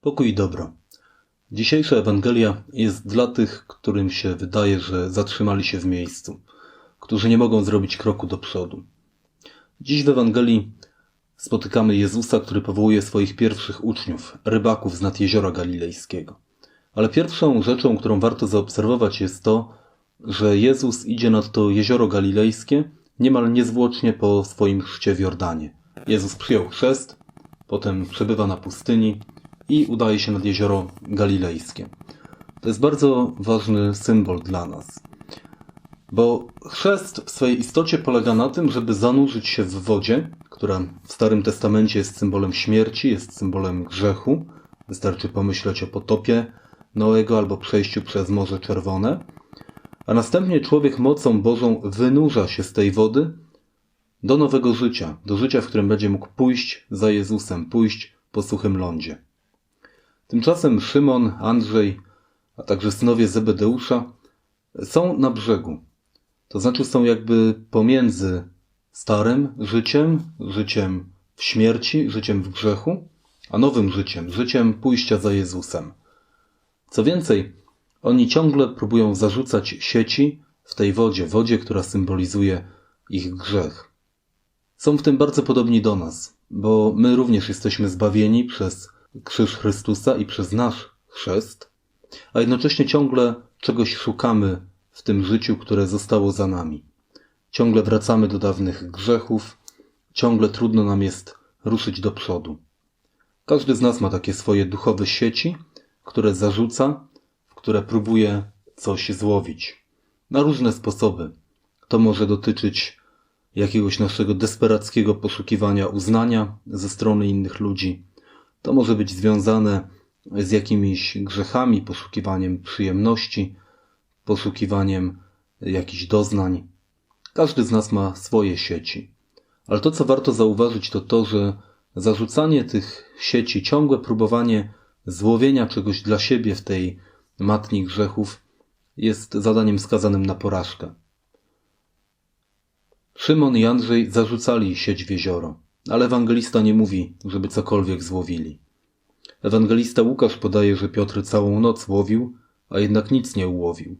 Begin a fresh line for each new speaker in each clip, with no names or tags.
Pokój i dobro. Dzisiejsza Ewangelia jest dla tych, którym się wydaje, że zatrzymali się w miejscu, którzy nie mogą zrobić kroku do przodu. Dziś w Ewangelii spotykamy Jezusa, który powołuje swoich pierwszych uczniów, rybaków z nad jeziora galilejskiego. Ale pierwszą rzeczą, którą warto zaobserwować jest to, że Jezus idzie nad to jezioro galilejskie niemal niezwłocznie po swoim chrzcie w Jordanie. Jezus przyjął chrzest, potem przebywa na pustyni i udaje się nad jezioro galilejskie. To jest bardzo ważny symbol dla nas, bo chrzest w swojej istocie polega na tym, żeby zanurzyć się w wodzie, która w Starym Testamencie jest symbolem śmierci, jest symbolem grzechu. Wystarczy pomyśleć o potopie Noego albo przejściu przez Morze Czerwone. A następnie człowiek mocą Bożą wynurza się z tej wody do nowego życia, do życia, w którym będzie mógł pójść za Jezusem, pójść po suchym lądzie. Tymczasem Szymon, Andrzej, a także synowie Zebedeusza są na brzegu. To znaczy są jakby pomiędzy starym życiem, życiem w śmierci, życiem w grzechu, a nowym życiem, życiem pójścia za Jezusem. Co więcej, oni ciągle próbują zarzucać sieci w tej wodzie, wodzie, która symbolizuje ich grzech. Są w tym bardzo podobni do nas, bo my również jesteśmy zbawieni przez krzyż Chrystusa i przez nasz chrzest, a jednocześnie ciągle czegoś szukamy w tym życiu, które zostało za nami. Ciągle wracamy do dawnych grzechów, ciągle trudno nam jest ruszyć do przodu. Każdy z nas ma takie swoje duchowe sieci, które zarzuca, w które próbuje coś złowić. Na różne sposoby. To może dotyczyć jakiegoś naszego desperackiego poszukiwania uznania ze strony innych ludzi. To może być związane z jakimiś grzechami, poszukiwaniem przyjemności, poszukiwaniem jakichś doznań. Każdy z nas ma swoje sieci. Ale to, co warto zauważyć, to to, że zarzucanie tych sieci, ciągłe próbowanie złowienia czegoś dla siebie w tej matni grzechów jest zadaniem skazanym na porażkę. Szymon i Andrzej zarzucali sieć w jezioro, ale ewangelista nie mówi, żeby cokolwiek złowili. Ewangelista Łukasz podaje, że Piotr całą noc łowił, a jednak nic nie ułowił.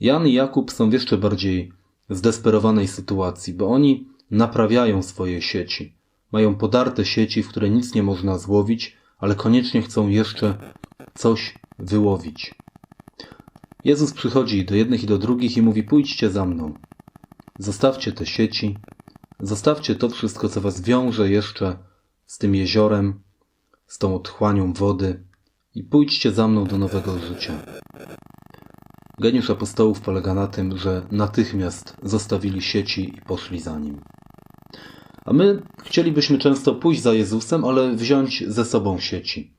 Jan i Jakub są w jeszcze bardziej zdesperowanej sytuacji, bo oni naprawiają swoje sieci. Mają podarte sieci, w które nic nie można złowić, ale koniecznie chcą jeszcze coś wyłowić. Jezus przychodzi do jednych i do drugich i mówi: Pójdźcie za mną. Zostawcie te sieci, zostawcie to wszystko, co was wiąże jeszcze z tym jeziorem, z tą otchłanią wody i pójdźcie za mną do nowego życia. Geniusz apostołów polega na tym, że natychmiast zostawili sieci i poszli za nim. A my chcielibyśmy często pójść za Jezusem, ale wziąć ze sobą sieci.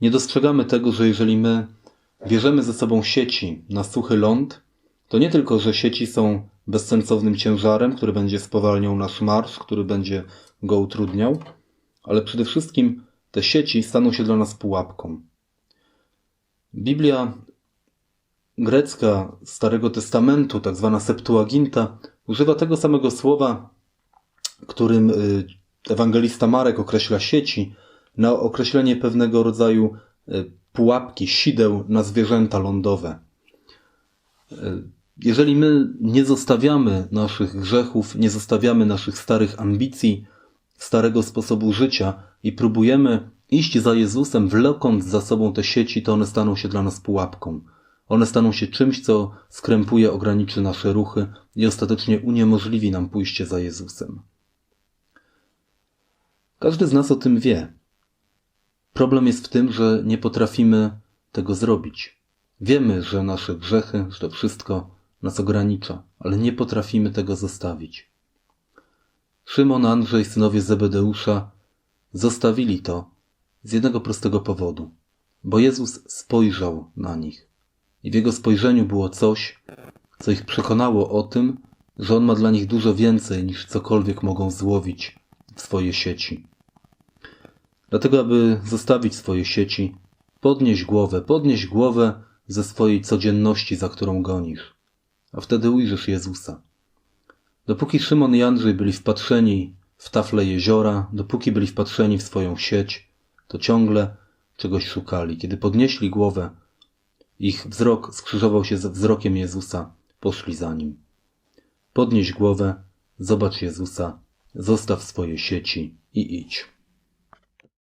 Nie dostrzegamy tego, że jeżeli my bierzemy ze sobą sieci na suchy ląd, to nie tylko, że sieci są bezsensownym ciężarem, który będzie spowalniał nasz marsz, który będzie go utrudniał, ale przede wszystkim te sieci staną się dla nas pułapką. Biblia grecka Starego Testamentu, tak zwana Septuaginta, używa tego samego słowa, którym y, ewangelista Marek określa sieci, na określenie pewnego rodzaju y, pułapki, sideł na zwierzęta lądowe. Jeżeli my nie zostawiamy naszych grzechów, nie zostawiamy naszych starych ambicji, starego sposobu życia i próbujemy iść za Jezusem, wlokąc za sobą te sieci, to one staną się dla nas pułapką. One staną się czymś, co skrępuje, ograniczy nasze ruchy i ostatecznie uniemożliwi nam pójście za Jezusem. Każdy z nas o tym wie. Problem jest w tym, że nie potrafimy tego zrobić. Wiemy, że nasze grzechy, że to wszystko nas ogranicza, ale nie potrafimy tego zostawić. Szymon, Andrzej, synowie Zebedeusza zostawili to z jednego prostego powodu, bo Jezus spojrzał na nich i w jego spojrzeniu było coś, co ich przekonało o tym, że on ma dla nich dużo więcej niż cokolwiek mogą złowić w swoje sieci. Dlatego, aby zostawić swoje sieci, podnieś głowę, podnieś głowę ze swojej codzienności, za którą gonisz, a wtedy ujrzysz Jezusa. Dopóki Szymon i Andrzej byli wpatrzeni w tafle jeziora, dopóki byli wpatrzeni w swoją sieć, to ciągle czegoś szukali. Kiedy podnieśli głowę, ich wzrok skrzyżował się ze wzrokiem Jezusa, poszli za nim. Podnieś głowę, zobacz Jezusa, zostaw swoje sieci i idź.